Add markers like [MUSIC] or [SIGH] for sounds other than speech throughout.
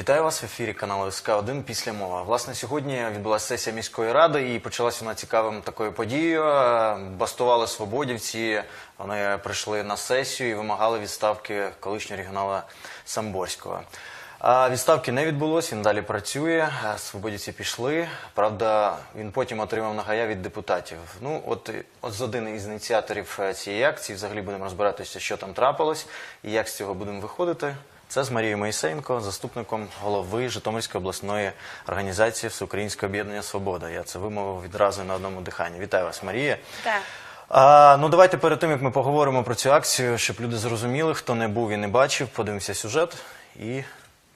Вітаю вас в ефірі каналу СК 1 після мова. Власне, сьогодні відбулася сесія міської ради і почалася вона цікавим такою подією. Бастували свободівці. Вони прийшли на сесію і вимагали відставки колишнього регіонала Самборського. А відставки не відбулося, він далі працює. Свободівці пішли. Правда, він потім отримав нагая від депутатів. Ну, от, от з один із ініціаторів е, цієї акції, взагалі будемо розбиратися, що там трапилось і як з цього будемо виходити. Це з Марією Моїсеєнко, заступником голови Житомирської обласної організації Всеукраїнське об'єднання Свобода. Я це вимовив відразу на одному диханні. Вітаю вас, Марія. Так. А, ну давайте перед тим як ми поговоримо про цю акцію, щоб люди зрозуміли, хто не був і не бачив, подивимося сюжет і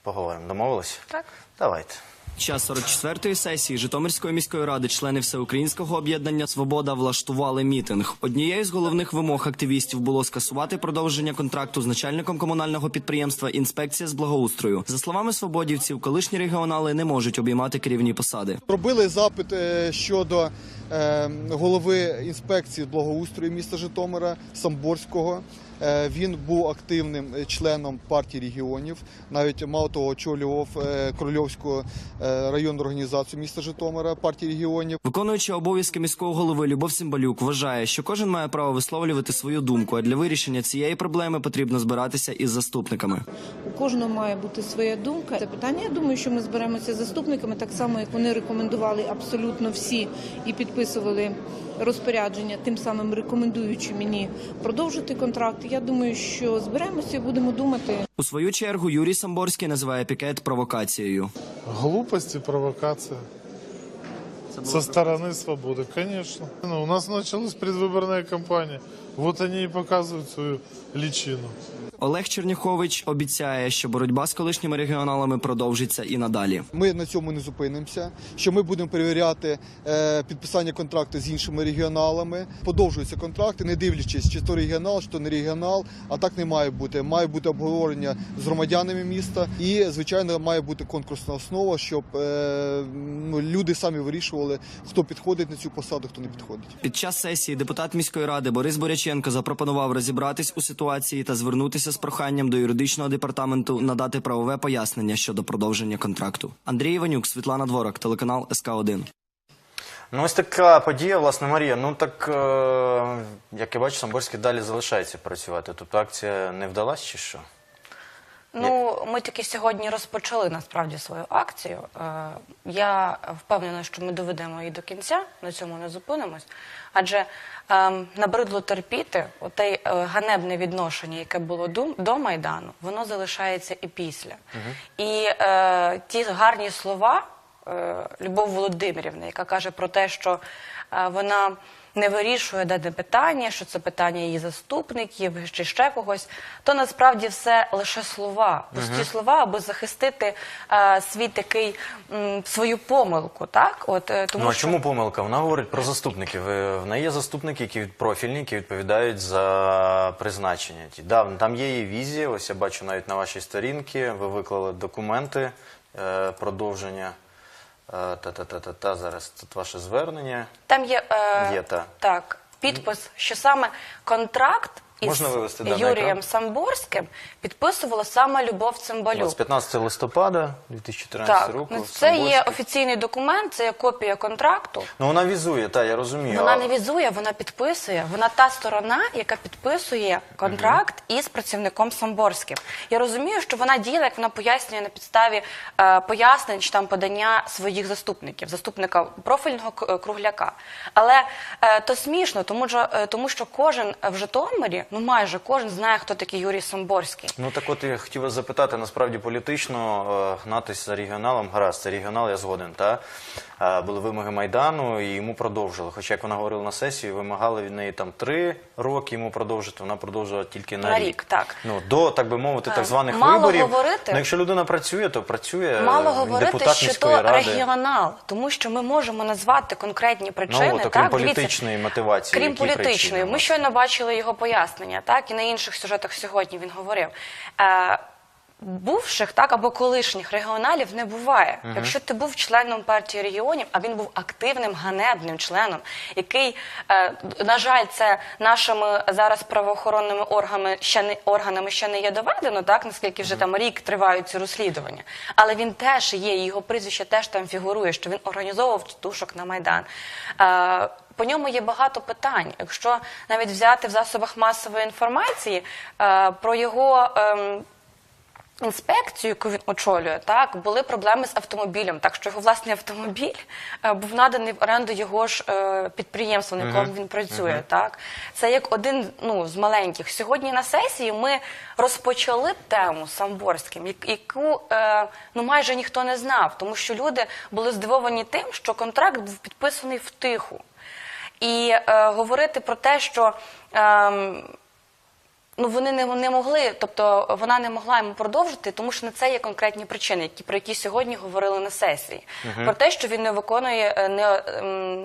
поговоримо. Домовились? Так. Давайте. Час 44-ї сесії Житомирської міської ради члени Всеукраїнського об'єднання Свобода влаштували мітинг. Однією з головних вимог активістів було скасувати продовження контракту з начальником комунального підприємства Інспекція з благоустрою. За словами свободівців, колишні регіонали не можуть обіймати керівні посади. Робили запит е, щодо е, голови інспекції благоустрою міста Житомира Самборського. Е, Він був активним членом партії регіонів. Навіть мало того, очолював е, Корольовську е, районну організацію міста Житомира партії регіонів. Виконуючи обов'язки міського голови Любов Сімбалюк вважає, що кожен має право висловлювати свою думку. А для вирішення цієї проблеми потрібно збиратися із заступниками. У кожного має бути своя думка. Це питання. Я думаю, що ми зберемося з заступниками, так само як вони рекомендували абсолютно всі і підписували розпорядження, тим самим рекомендуючи мені продовжити контракт. Я думаю, що зберемося і будемо думати. У свою чергу Юрій Самборський називає пікет провокацією. Глупость и провокация. Со стороны свободы, конечно. Ну, у нас началась предвыборная кампания. Вот они и показывают свою личину. Олег Черняхович обіцяє, що боротьба з колишніми регіоналами продовжиться і надалі. Ми на цьому не зупинимося. Що ми будемо перевіряти е, підписання контракту з іншими регіоналами. Подовжуються контракти, не дивлячись, чи то регіонал, чи то не регіонал. А так не має бути. Має бути обговорення з громадянами міста, і звичайно має бути конкурсна основа, щоб е, ну, люди самі вирішували, хто підходить на цю посаду, хто не підходить. Під час сесії депутат міської ради Борис Боряченко запропонував розібратись у ситуації та звернутися з проханням до юридичного департаменту надати правове пояснення щодо продовження контракту. Андрій Іванюк, Світлана Дворак, телеканал СК 1 Ну, ось така подія, власне, Марія. Ну так, е, як я бачу, Самборський далі залишається працювати. Тобто акція не вдалась чи що? Ну, ми тільки сьогодні розпочали насправді свою акцію. Е, Я впевнена, що ми доведемо її до кінця, на цьому не зупинимось. Адже ем, набридло терпіти оте е, ганебне відношення, яке було до, до Майдану, воно залишається і після. І е, ті гарні слова Любов Володимирівни, яка каже про те, що е, вона не вирішує дане питання, що це питання її заступників чи ще когось, то насправді все лише слова, пусті слова, аби захистити е, свій такий м, свою помилку. Так, от е, тому ну а що чому помилка? Вона говорить про заступників. Е, В неї є заступники, які профільні, які відповідають за призначення. Ті. Да, там є її візія. Ось я бачу навіть на вашій сторінці. Ви виклали документи е, продовження. Е, Та-та-та-та-та. Зараз тут ваше звернення. там є, е, Є, та. так підпис, що саме контракт. Можна вивести, да, на Юрієм екран? Самборським підписувала саме Любов Цимбалюк. вас 15 листопада 2014 Так, року. ну, це є офіційний документ, це є копія контракту. Ну вона візує, так, я розумію. Вона А- не візує, вона підписує. Вона та сторона, яка підписує контракт із працівником Самборським. Я розумію, що вона діяла, як вона пояснює на підставі е, пояснень чи там подання своїх заступників, заступника профільного кругляка. Але е, то смішно, тому е, тому що кожен в Житомирі, ну майже кожен знає, хто такий Юрій Самборський. Ну так от я хотів вас запитати, насправді політично е, гнатися за регіоналом, гаразд, це регіонал, я згоден, та? Е, були вимоги Майдану і йому продовжили. Хоча, як вона говорила на сесії, вимагали від неї там три роки йому продовжити, вона продовжила тільки на, На рік, так. Ну, до, так би мовити, так Е, званих мало виборів. говорити. Ну, якщо людина працює, то працює Мало е, говорити, депутат що міської то ради. регіонал, тому що ми можемо назвати конкретні причини. Ну, от, окрім так, Дивіться, політичної мотивації, Крім які політичної, причини, ми власне? щойно бачили його пояснення, так і на інших сюжетах сьогодні він говорив. Е, бувших, так або колишніх регіоналів не буває. Якщо ти був членом партії регіонів, а він був активним ганебним членом, який, е, на жаль, це нашими зараз правоохоронними органами ще не органами ще не є доведено, так наскільки вже там рік тривають ці розслідування. Але він теж є, його прізвище теж там фігурує, що він організовував тітушок на майдан. Е, по ньому є багато питань. Якщо навіть взяти в засобах масової інформації е, про його. ем, Інспекцію, яку він очолює, так були проблеми з автомобілем, так що його власний автомобіль е, був наданий в оренду його ж е, підприємству, на якому він працює. Так це як один ну з маленьких. Сьогодні на сесії ми розпочали тему з Самборським, як- яку е, ну майже ніхто не знав, тому що люди були здивовані тим, що контракт був підписаний втиху. І е, говорити про те, що ем, ну вони не, не могли, тобто вона не могла йому продовжити, тому що на це є конкретні причини, які про які сьогодні говорили на сесії. Про те, що він не виконує е, не,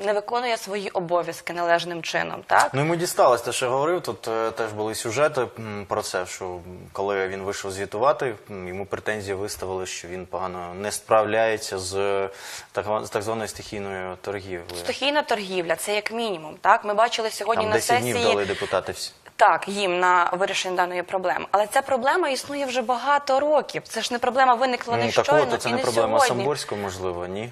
не виконує свої обов'язки належним чином. Так Ну йому дісталось те, що говорив. Тут е, теж були сюжети про це, що коли він вийшов звітувати, йому претензії виставили, що він погано не справляється з так, з так званою стихійною торгівлею. стихійна торгівля, це як мінімум. Так ми бачили сьогодні Там на 10 днів дали депутати всі. Так, їм на вирішення даної проблеми, але ця проблема існує вже багато років. Це ж не проблема виникла Ну, не такого щойно то це і не не проблема сьогодні. Самборського, можливо, ні.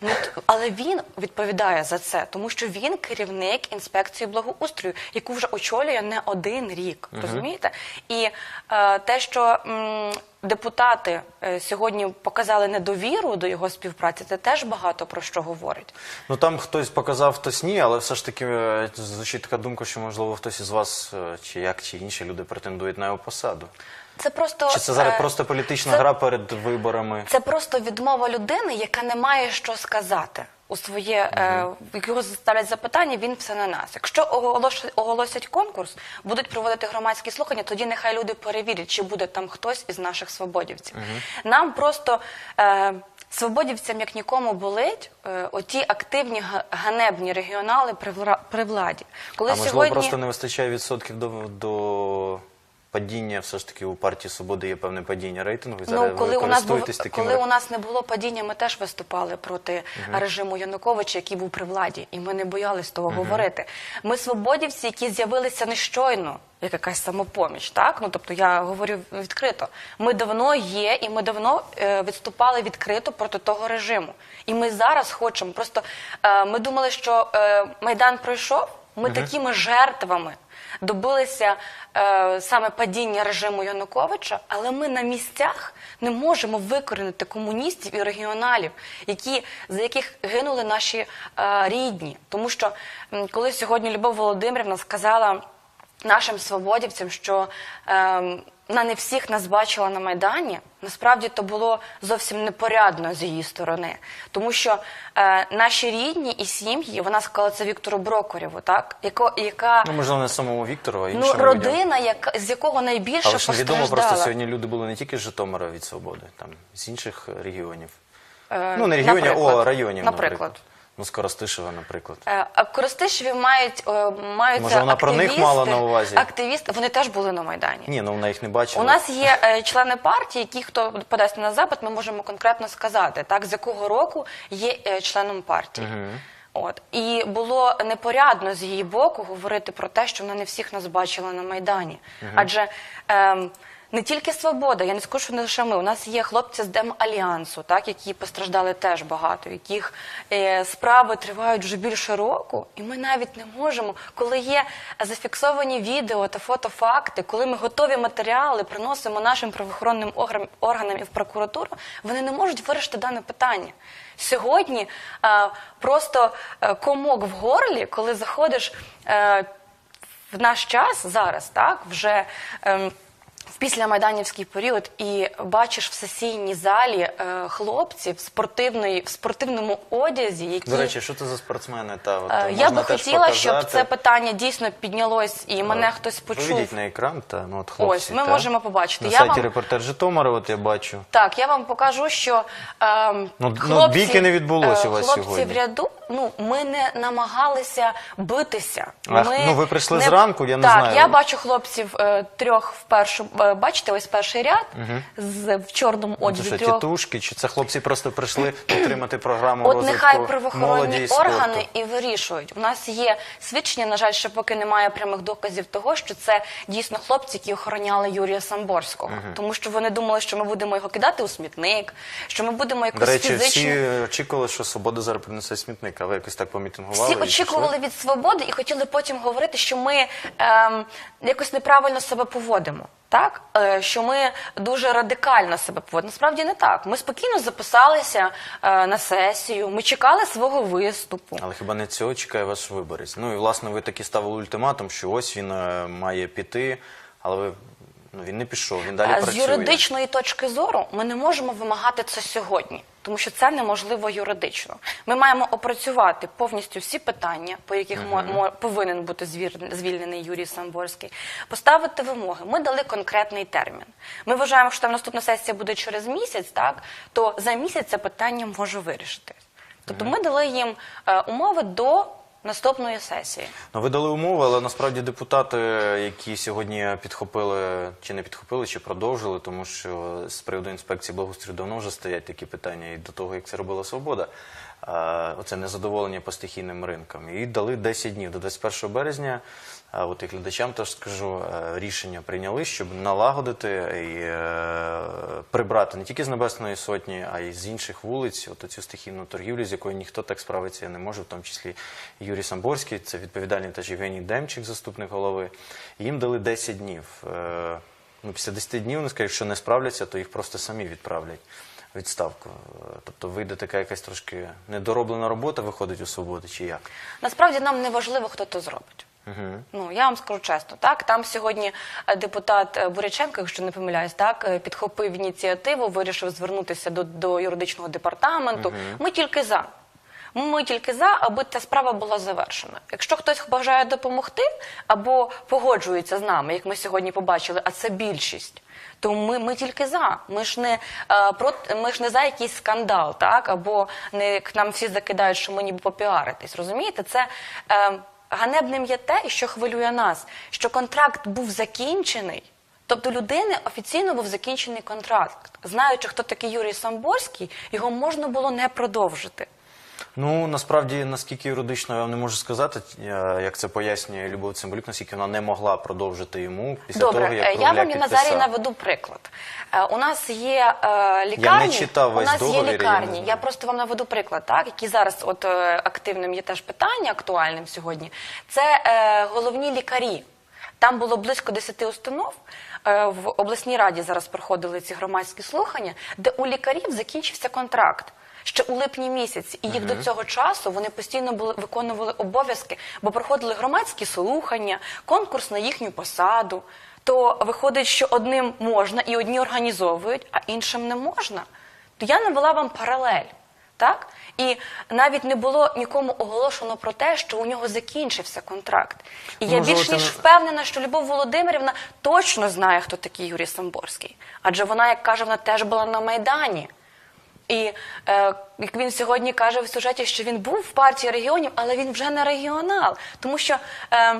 Ну, але він відповідає за це, тому що він керівник інспекції благоустрою, яку вже очолює не один рік. Розумієте? І е, те, що м, депутати е, сьогодні показали недовіру до його співпраці, це теж багато про що говорить. Ну там хтось показав, хтось ні, але все ж таки е, звучить така думка, що можливо хтось із вас, е, чи як, чи інші люди претендують на його посаду. Це просто Чи це зараз е, просто політична це- гра перед виборами? Це просто відмова людини, яка не має що сказати. У своє е, його ставлять запитання, він все на нас. Якщо оголош- оголосять конкурс, будуть проводити громадські слухання, тоді нехай люди перевірять, чи буде там хтось із наших свободівців. Нам просто е, свободівцям як нікому болить е, оті активні га- ганебні регіонали при, вла- при владі. Коли а можливо, сьогодні просто не вистачає відсотків до, до падіння. Все ж таки у партії Свободи є певне падіння рейтингу. Зараз Ну, коли ви у нас був, користуєтесь таким коли у нас не було падіння, ми теж виступали проти режиму Януковича, який був при владі, і ми не боялись того говорити. Ми свободівці, які з'явилися не щойно, як якась самопоміч. Так, ну тобто я говорю відкрито. Ми давно є, і ми давно е, відступали відкрито проти того режиму. І ми зараз хочемо. Просто е, ми думали, що е, майдан пройшов. Ми такими жертвами добилися е, саме падіння режиму Януковича, але ми на місцях не можемо викорінити комуністів і регіоналів, які, за яких гинули наші е, рідні. Тому що коли сьогодні Любов Володимирівна сказала нашим свободівцям, що ем, вона не всіх нас бачила на Майдані, насправді то було зовсім непорядно з її сторони. Тому що е, наші рідні і сім'ї, вона сказала це Віктору Брокорєву, так? Яко, яка Ну, можливо, не самому Віктору, а ну, родина, яка, з якого найбільше Але ж відомо, просто сьогодні люди були не тільки з Житомира від Свободи, там з інших регіонів. Е, ну, не регіонів, о районів, наприклад. Наприклад. Ну, з Коростишева, наприклад. Е, А Коростишеві мають, е, мають Може, вона про них активісти, мала на увазі? Активісти, вони теж були на Майдані. Ні, ну вона їх не бачила. У нас є е, члени партії, які хто подасть на запит, ми можемо конкретно сказати, так з якого року є членом партії. От і було непорядно з її боку говорити про те, що вона не всіх нас бачила на майдані, адже. ем, не тільки свобода, я не скажу, що не лише ми. У нас є хлопці з Демальянсу, так які постраждали теж багато, яких е, справи тривають вже більше року, і ми навіть не можемо, коли є зафіксовані відео та фотофакти, коли ми готові матеріали приносимо нашим правоохоронним органам і в прокуратуру, вони не можуть вирішити дане питання. Сьогодні е, просто е, комок в горлі, коли заходиш. Е, в наш час зараз, так вже ем, в післямайданівський період, і бачиш в сесійній залі е, хлопців спортивної в спортивному одязі, які До речі, що це за спортсмени? Та, от, Е, я би теж хотіла, щоб показати. це питання дійсно піднялось і мене Е, хтось почув. Виведіть на екран, та, ну, от хлопці, Ось, ми та. можемо побачити. На Я сайті вам- репортер Житомира, от я бачу. Так, я вам покажу, що ем, Ну, ну, бійки не відбулося е, у вас хлопці сьогодні. в ряду ну ми не намагалися битися. Ах, ми ну, ви прийшли не- зранку, я не так, знаю. я бачу хлопців е, трьох в першу. е, бачите, ось перший ряд з в чорному Це одязі що, трьох. тітушки, чи це хлопці просто прийшли підтримати програму От розвитку нехай правоохоронні і органи і вирішують. У нас є свідчення, на жаль, ще поки немає прямих доказів того, що це дійсно хлопці, які охороняли Юрія Самборського, тому що вони думали, що ми будемо його кидати у смітник, що ми будемо якось До речі, фізично. всі очікували, що свобода зараз принесе смітник, а ви якось так помітингували. Всі і пішли? очікували від свободи і хотіли потім говорити, що ми ем, якось неправильно себе поводимо. Так, Е, що ми дуже радикально себе поводимо. Насправді не так. Ми спокійно записалися е, на сесію. Ми чекали свого виступу. Але хіба не цього чекає ваш виборець? Ну і власне ви таки ставили ультиматум, що ось він е, має піти, але ви ну він не пішов, він далі З працює. юридичної точки зору ми не можемо вимагати це сьогодні, тому що це неможливо юридично. Ми маємо опрацювати повністю всі питання, по яких мо- повинен бути звільнений Юрій Самборський, поставити вимоги. Ми дали конкретний термін. Ми вважаємо, що там наступна сесія буде через місяць, так то за місяць це питання може вирішити. Тобто ми дали їм е, умови до наступної сесії. Ну, ви дали умови, але насправді депутати, які сьогодні підхопили, чи не підхопили, чи продовжили, тому що з приводу інспекції благоустрою давно вже стоять такі питання, і до того, як це робила свобода, оце незадоволення по стихійним ринкам. І дали 10 днів до 21 березня. От і глядачам теж скажу, е, рішення прийняли, щоб налагодити і е, прибрати не тільки з Небесної Сотні, а й з інших вулиць от цю стихійну торгівлю, з якою ніхто так справитися не може, в тому числі Юрій Самборський, це відповідальний теж Євгеній Демчик, заступник голови. Їм дали 10 днів. Е, Ну, після 10 днів вони скажуть, якщо не справляться, то їх просто самі відправлять відставку. Тобто вийде така якась трошки недороблена робота, виходить у свободу, чи як? Насправді нам не важливо, хто то зробить. Ну я вам скажу чесно, так там сьогодні е, депутат е, Буряченко, якщо не помиляюсь, так е, підхопив ініціативу, вирішив звернутися до, до юридичного департаменту. Ми тільки за. Ми тільки за, аби ця справа була завершена. Якщо хтось бажає допомогти або погоджується з нами, як ми сьогодні побачили, а це більшість. То ми, ми тільки за. Ми ж не е, проти, ми ж не за якийсь скандал, так або не як нам всі закидають, що ми ніби попіаритись. Розумієте, це е, ганебним є те, що хвилює нас, що контракт був закінчений. Тобто людини офіційно був закінчений контракт. Знаючи, хто такий Юрій Самборський, його можна було не продовжити. Ну насправді, наскільки юридично я вам не можу сказати, як це пояснює Любов Цимбалюк, наскільки вона не могла продовжити йому після Добре, того, як е, я вам підписав. Назарій наведу приклад. Е, У нас є е, лікарні, читав у весь нас є договір, я не лікарні. знаю. Я просто вам наведу приклад, так які зараз от е, активним є теж питання актуальним сьогодні. Це е, головні лікарі. Там було близько 10 установ. В обласній раді зараз проходили ці громадські слухання, де у лікарів закінчився контракт. Ще у липні місяці, і їх до цього часу вони постійно були виконували обов'язки, бо проходили громадські слухання, конкурс на їхню посаду. То виходить, що одним можна і одні організовують, а іншим не можна. То я навела вам паралель. Так? І навіть не було нікому оголошено про те, що у нього закінчився контракт. І я більш ніж не- впевнена, що Любов Володимирівна точно знає, хто такий Юрій Самборський. Адже вона, як каже, вона теж була на Майдані. І е, як він сьогодні каже в сюжеті, що він був в партії регіонів, але він вже не регіонал. Тому що, е,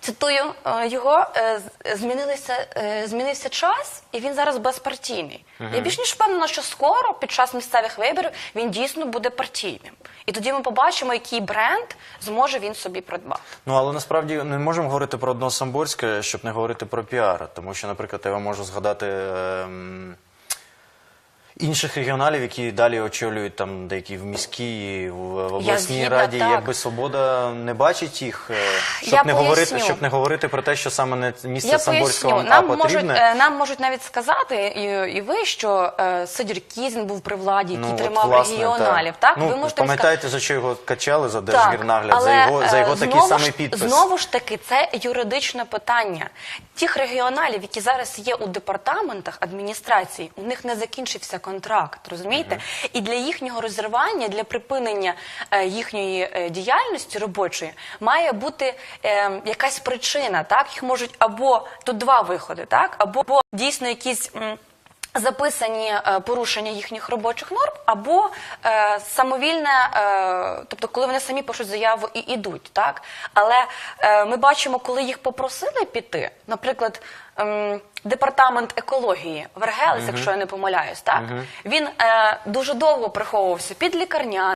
цитую е, його, е, змінилися, е, змінився час, і він зараз безпартійний. Я більш ніж впевнена, що скоро, під час місцевих виборів, він дійсно буде партійним. І тоді ми побачимо, який бренд зможе він собі придбати. Ну але насправді не можемо говорити про одного Самборське, щоб не говорити про піар. Тому що, наприклад, я вам можу згадати ем, інших регіоналів, які далі очолюють там деякі в міській, в, обласній згідна, раді, так. якби свобода не бачить їх, е, щоб Я не говорити, щоб не говорити про те, що саме не місце Я Самборського поясню. а Нам можуть, потрібне. е, нам можуть навіть сказати, і, і ви, що е, Сидір Кізін був при владі, який Ну, от, тримав власне, регіоналів. Так, Ну, ви можете пам'ятаєте, за що його качали за Так, держгірнагляд, за його, за його е, такий самий підпис. Знову ж таки, це юридичне питання. Тих регіоналів, які зараз є у департаментах адміністрації, у них не закінчився контракт, розумієте? І для їхнього розірвання, для припинення е, їхньої е, діяльності робочої має бути е, якась причина. Так, їх можуть або тут два виходи, так, або, або дійсно якісь. м, записані е, порушення їхніх робочих норм, або е, самовільне, е, тобто коли вони самі пишуть заяву і йдуть, так? Але е, ми бачимо, коли їх попросили піти, наприклад, ем, департамент екології Вергелес, якщо я не помиляюсь, так? Він е, дуже довго приховувався під лікарня.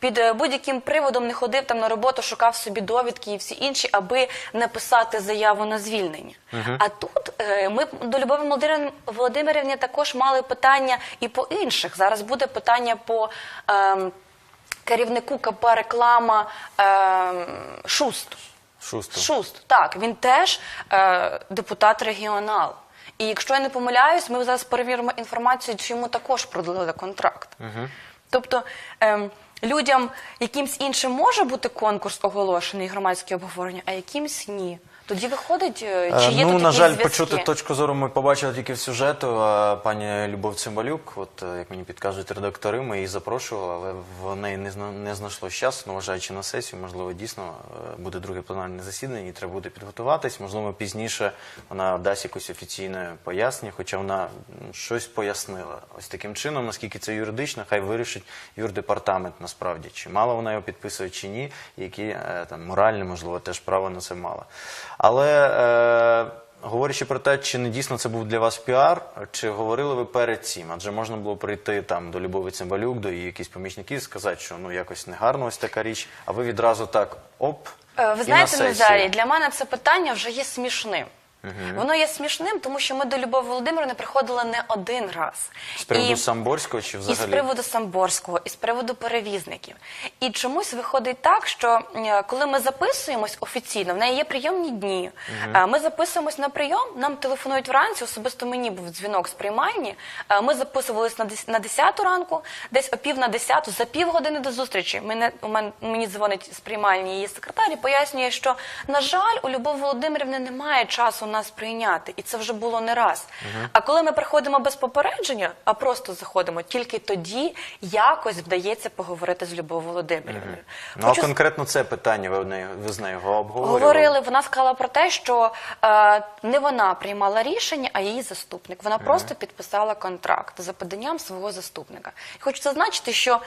Під е, будь-яким приводом не ходив там на роботу, шукав собі довідки і всі інші, аби написати заяву на звільнення. А тут е, ми до Любові Володимир- Володимирівни також мали питання і по інших. Зараз буде питання по ем, керівнику КП реклама ем, Шуст. Шуст, так, він теж е, депутат регіонал. І якщо я не помиляюсь, ми зараз перевіримо інформацію, чи йому також продлили контракт. Тобто е, людям якимсь іншим може бути конкурс оголошений, громадське обговорення, а якимсь ні. Тоді виходить, е, чи Е, є ну, тут на жаль, зв'язки? почути точку зору ми побачили тільки в сюжету. А пані Любов Цимбалюк, от е, як мені підказують редактори, ми її запрошували, але в неї не не знайшлось часу, ну, вважаючи на сесію, можливо, дійсно буде друге пленарне засідання, і треба буде підготуватись. Можливо, пізніше вона дасть якусь офіційне пояснення, хоча вона щось пояснила. Ось таким чином, наскільки це юридично, хай вирішить юрдепартамент насправді, чи мала вона його підписує, чи ні, які там моральне, можливо, теж право на це мала. Але е, говорячи про те, чи не дійсно це був для вас піар, чи говорили ви перед цим? Адже можна було прийти там до Любові Цимбалюк, до її якісь помічників сказати, що ну якось негарно ось така річ, а ви відразу так оп. Е, Ви знаєте. Назарій, для мене це питання вже є смішним. Воно є смішним, тому що ми до Любові Володимирівни приходили не один раз. З приводу І- Самборського чи І з приводу Самборського, і з приводу перевізників. І чомусь виходить так, що е, коли ми записуємось офіційно, в неї є прийомні дні. е, Ми записуємось на прийом, нам телефонують вранці. Особисто мені був дзвінок з приймальні. е, Ми записувались на дес- на 10 ранку, десь о пів на 10, за півгодини до зустрічі. Мене у мен- мені дзвонить з приймальні її секретар і пояснює, що на жаль, у Любов Володимирівни немає часу нас прийняти, і це вже було не раз. А коли ми приходимо без попередження, а просто заходимо, тільки тоді якось вдається поговорити з Любов'ю Володимирівною. Ну, а конкретно це питання ви, в ви з нею обговорювали? Говорили, вона сказала про те, що е, не вона приймала рішення, а її заступник. Вона просто підписала контракт за поданням свого заступника. І хочу зазначити, що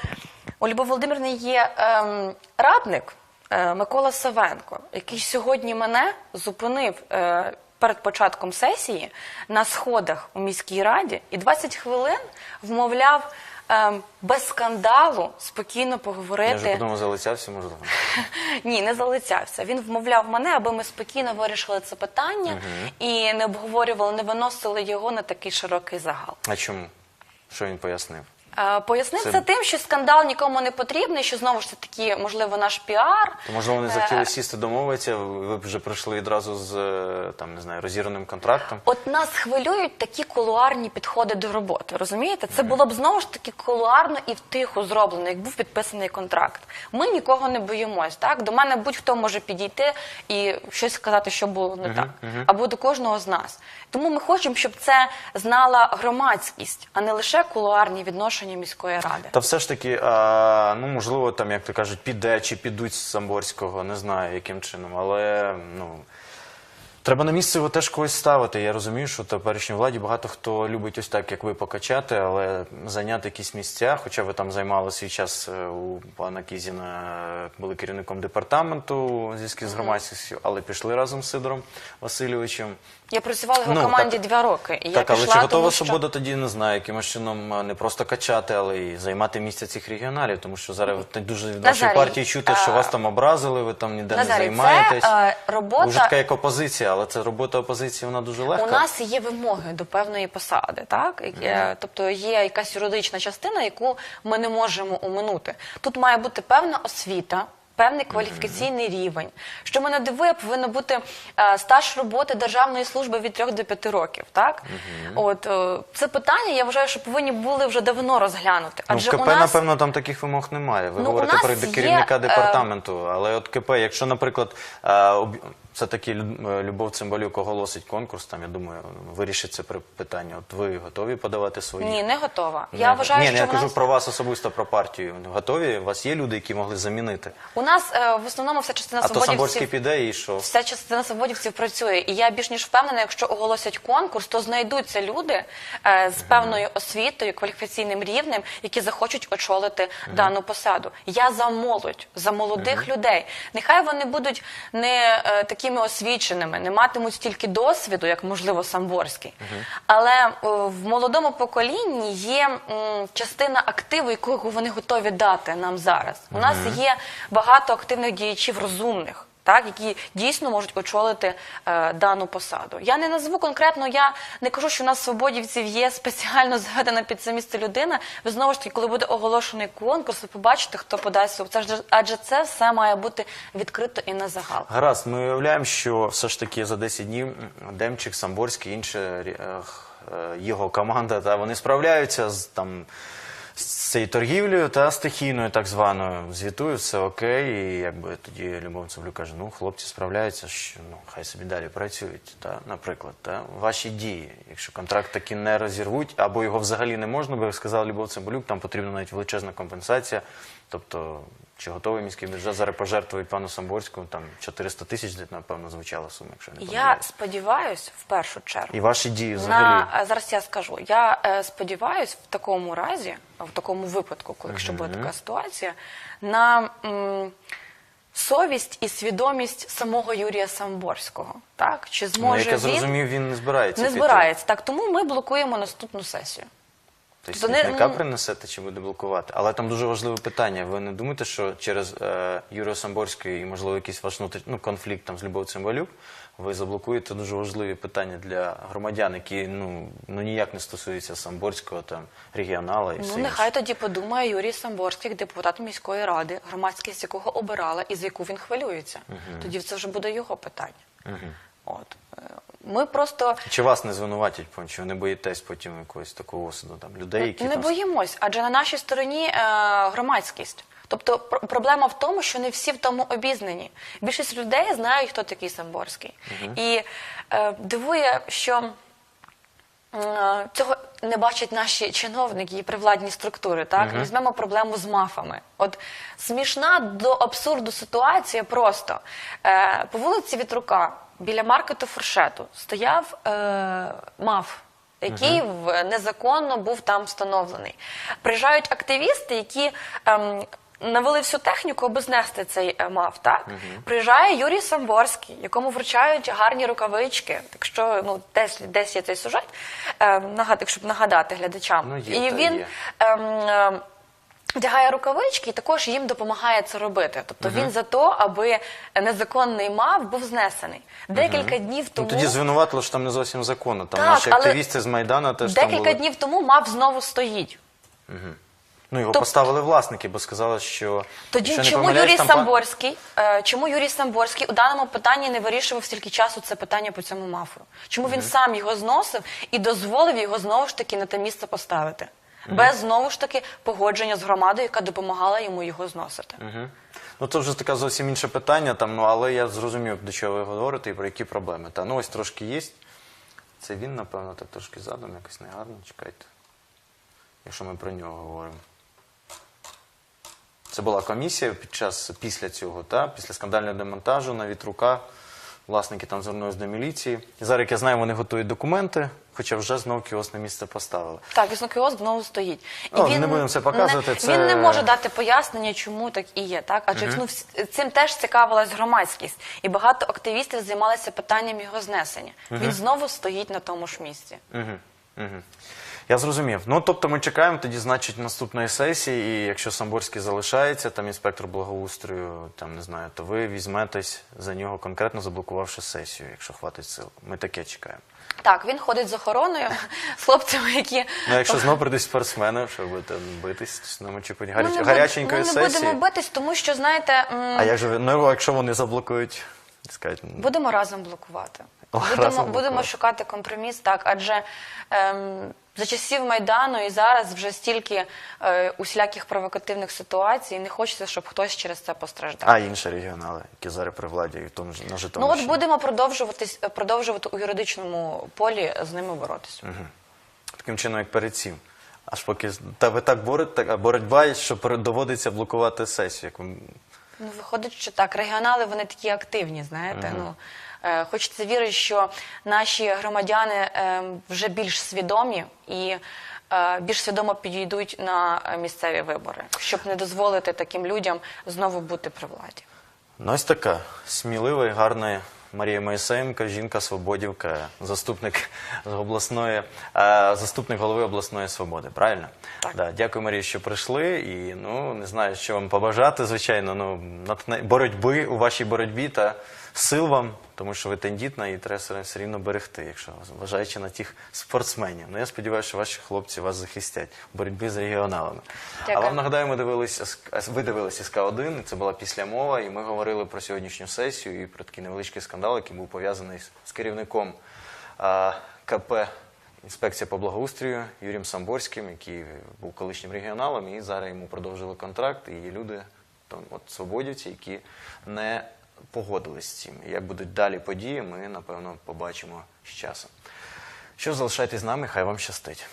у Любові Володимирівни є ем, радник е, Микола Савенко, який сьогодні мене зупинив. Перед початком сесії на сходах у міській раді і 20 хвилин вмовляв ем, без скандалу спокійно поговорити. Я вже подумав, залицявся, можливо. [LAUGHS] Ні, не залицявся. Він вмовляв мене, аби ми спокійно вирішили це питання і не обговорювали, не виносили його на такий широкий загал. А чому? Що він пояснив? Е, Пояснив Це- це тим, що скандал нікому не потрібний, що знову ж таки, можливо, наш піар. То, можливо, вони Е, захотіли сісти домовитися, ви б вже прийшли відразу з е, там, не знаю, розірваним контрактом. От нас хвилюють такі кулуарні підходи до роботи. Розумієте? Це було б знову ж таки кулуарно і втиху зроблено, як був підписаний контракт. Ми нікого не боїмось. Так до мене будь-хто може підійти і щось сказати, що було не так, або до кожного з нас. Тому ми хочемо, щоб це знала громадськість, а не лише кулуарні відношення міської ради. Та все ж таки, а, ну можливо, там, як то кажуть, піде чи підуть з Самборського, не знаю яким чином, але ну. Треба на місце його теж когось ставити. Я розумію, що в теперішній владі багато хто любить ось так, як ви покачати, але зайняти якісь місця, хоча ви там займали свій час е, у пана Кізіна, е, були керівником департаменту зв'язків з громадськістю, але пішли разом з Сидором Васильовичем. Я працювала в його Ну, команді так. два роки. І я так, але пішла, чи готова тому, що... свобода тоді не знаю, якимось чином не просто качати, але і займати місце цих регіоналів, тому що зараз от дуже від нашої Назарій, партії чути, що а, вас там образили, ви там ніде Назарій, не це, займаєтесь. е, робота- вже така як опозиція, але це робота опозиції, вона дуже легка. У нас є вимоги до певної посади, так Е, тобто є якась юридична частина, яку ми не можемо оминути. Тут має бути певна освіта. Певний кваліфікаційний рівень. Що мене дивує, повинно бути е, стаж роботи державної служби від 3 до 5 років. Так от е, це питання, я вважаю, що повинні були вже давно розглянути. Ну, в КП, у нас напевно, там таких вимог немає. Ви Ну, говорите про є, керівника е, департаменту, але от КП, якщо, наприклад, е, об- все-таки е, Любов Цимбалюк оголосить конкурс, там, я думаю, вирішить це питання. От ви готові подавати свої? Ні, не готова. Не- Я вважаю, Ні, що ну, я кажу нас... про вас особисто, про партію. Готові? У вас є люди, які могли замінити? у нас е, в основному вся частина А то Самборський піде і що? Вся частина свободівців працює, і я більш ніж впевнена, якщо оголосять конкурс, то знайдуться люди е, з певною освітою, кваліфікаційним рівнем, які захочуть очолити дану посаду. Я за молодь, за молодих людей. Нехай вони будуть не е, такими освіченими, не матимуть стільки досвіду, як можливо Самборський. Але е, в молодому поколінні є м, частина активу, якого вони готові дати нам зараз. У нас є багато активних діячів розумних так, які дійсно можуть очолити е, дану посаду. Я не назву конкретно, я не кажу, що у нас свободівців є спеціально зведена під це місце людина. Ви знову ж таки, коли буде оголошений конкурс, ви побачите, хто подасть це ж адже це все має бути відкрито і на загал. Гаразд, ми уявляємо, що все ж таки за 10 днів Демчик, Самборський, інша е, е, його команда, та вони справляються з там. З цією торгівлею та стихійною, так званою, звітую, все окей, і якби тоді Любов Цивлюк каже, ну хлопці справляються, що ну хай собі далі працюють. Та, наприклад, та ваші дії, якщо контракт таки не розірвуть, або його взагалі не можна, бо як сказала Любов Цимбалюк, там потрібна навіть величезна компенсація. Тобто, чи готовий міський бюджет зараз пожертвує пану Самборському, там 400 тисяч, напевно, звучала сума, якщо не Я сподіваюся, в першу чергу. І ваші дії взагалі. На зараз я скажу. Я е, сподіваюсь, в такому разі, в такому випадку, коли якщо буде така ситуація, на м, совість і свідомість самого Юрія Самборського. Так чи Ну, зможе як я він зрозумів, він не збирається. не піти. збирається? Так тому ми блокуємо наступну сесію. Тобто То не- смітника ну- принесете чи буде блокувати? Але там дуже важливе питання. Ви не думаєте, що через е, Юрія Самборського і, можливо, якийсь ваш внутрішній ну, конфлікт там з Любов Цимбалюк, ви заблокуєте дуже важливі питання для громадян, які ну, ну ніяк не стосуються Самборського, там, регіонала і все Ну, інше. нехай тоді подумає Юрій Самборський, як депутат міської ради, громадськість якого обирала і за яку він хвилюється. Тоді це вже буде його питання. От. Е, Ми просто Чи вас не звинуватять, чи ви не боїтесь потім якогось такого осуду там, людей, які не там... боїмось, адже на нашій стороні е, громадськість. Тобто пр- проблема в тому, що не всі в тому обізнані. Більшість людей знають, хто такий Самборський. І е, дивує, що е, цього не бачать наші чиновники і привладні структури. Так візьмемо проблему з мафами. От смішна до абсурду ситуація просто е, по вулиці Вітрука біля маркету фуршету стояв е, маф. Який незаконно був там встановлений. Приїжджають активісти, які ем, навели всю техніку, аби знести цей е, маф. Так приїжджає Юрій Самборський, якому вручають гарні рукавички. Так що ну десь десь є цей сюжет, ем, нагад, щоб нагадати глядачам. Ну, є і він є. ем, ем, вдягає рукавички і також їм допомагає це робити. Тобто він за то, аби незаконний мав був знесений. Декілька днів тому Ну, тоді звинуватили, що там не зовсім законно. Там Так, наші але активісти з Майдану теж там декілька були. днів тому мав знову стоїть. Ну, його Тоб- поставили власники, бо сказали, що... Тоді якщо не чому помиляюсь, Юрій там пан- Самборський, е, чому Юрій Самборський у даному питанні не вирішував стільки часу це питання по цьому мафу? Чому він сам його зносив і дозволив його знову ж таки на те місце поставити? Без знову ж таки погодження з громадою, яка допомагала йому його зносити. Ну, це вже таке зовсім інше питання, там, ну, але я зрозумів, до чого ви говорите і про які проблеми. Та, ну, ось трошки є. Це він, напевно, так трошки задом, якось негарно, чекайте. Якщо ми про нього говоримо. Це була комісія під час, після цього, та, після скандального демонтажу на вітрука. Власники там звернулись до міліції. І зараз, як я знаю, вони готують документи, хоча вже знов кіос на місце поставили. Так, віснокіоск знову стоїть. О, не будемо це показувати, Не, це- Він не може дати пояснення, чому так і є. Так? Адже ну, вс- цим теж цікавилась громадськість. І багато активістів займалися питанням його знесення. Він знову стоїть на тому ж місці. Угу, угу. Я зрозумів. Ну, тобто ми чекаємо тоді, значить, наступної сесії, і якщо Самборський залишається, там інспектор благоустрою, там не знаю, то ви візьметесь за нього конкретно заблокувавши сесію, якщо хватить сил. Ми таке чекаємо. Так, він ходить з охороною, з [LAUGHS] хлопцями, які Ну, якщо знову прийдуть спортсмени, що будете битись чи Ми гаряч... буд- гаряченької ми не сесії. будемо битись, тому що знаєте, м, А як же ну, якщо вони заблокують, скажуть, ну, будемо разом блокувати. Будемо, разом будемо блокувати. шукати компроміс, так, адже ем, за часів Майдану і зараз вже стільки е, усіляких провокативних ситуацій, не хочеться, щоб хтось через це постраждав. А інші регіонали, які зараз при владі і в тому ж на ну от будемо продовжувати, продовжувати у юридичному полі з ними боротися. Таким чином, як перед цим. Аж поки ви так борете, а боротьба, що доводиться блокувати сесію. Як Ну, виходить, що так. Регіонали вони такі активні, знаєте. Ну е, хочеться вірити, що наші громадяни е, вже більш свідомі і е, більш свідомо підійдуть на е, місцеві вибори, щоб не дозволити таким людям знову бути при владі. Ну, ось така смілива і гарна Марія Моїсеєнко, жінка свободівка, заступник з обласної, е, заступник голови обласної свободи. Правильно? Так. Да, дякую, Марія, що прийшли. І ну не знаю, що вам побажати, звичайно. Ну боротьби у вашій боротьбі та сил вам, тому що ви тендітна і треба все- рівно берегти, якщо вважаючи на тих спортсменів. Ну я сподіваюся, що ваші хлопці вас захистять в боротьбі з регіоналами. А вам нагадаю, ми дивилися ви дивилися СК 1 Це була після мова, і ми говорили про сьогоднішню сесію і про такий невеличкий скандал, який був пов'язаний з, керівником а, КП інспекція по благоустрою Юрієм Самборським, який був колишнім регіоналом, і зараз йому продовжили контракт. І є люди, там, от свободівці, які не погодились з цим. Як будуть далі події, ми напевно побачимо з часом. Що залишайтесь з нами, хай вам щастить.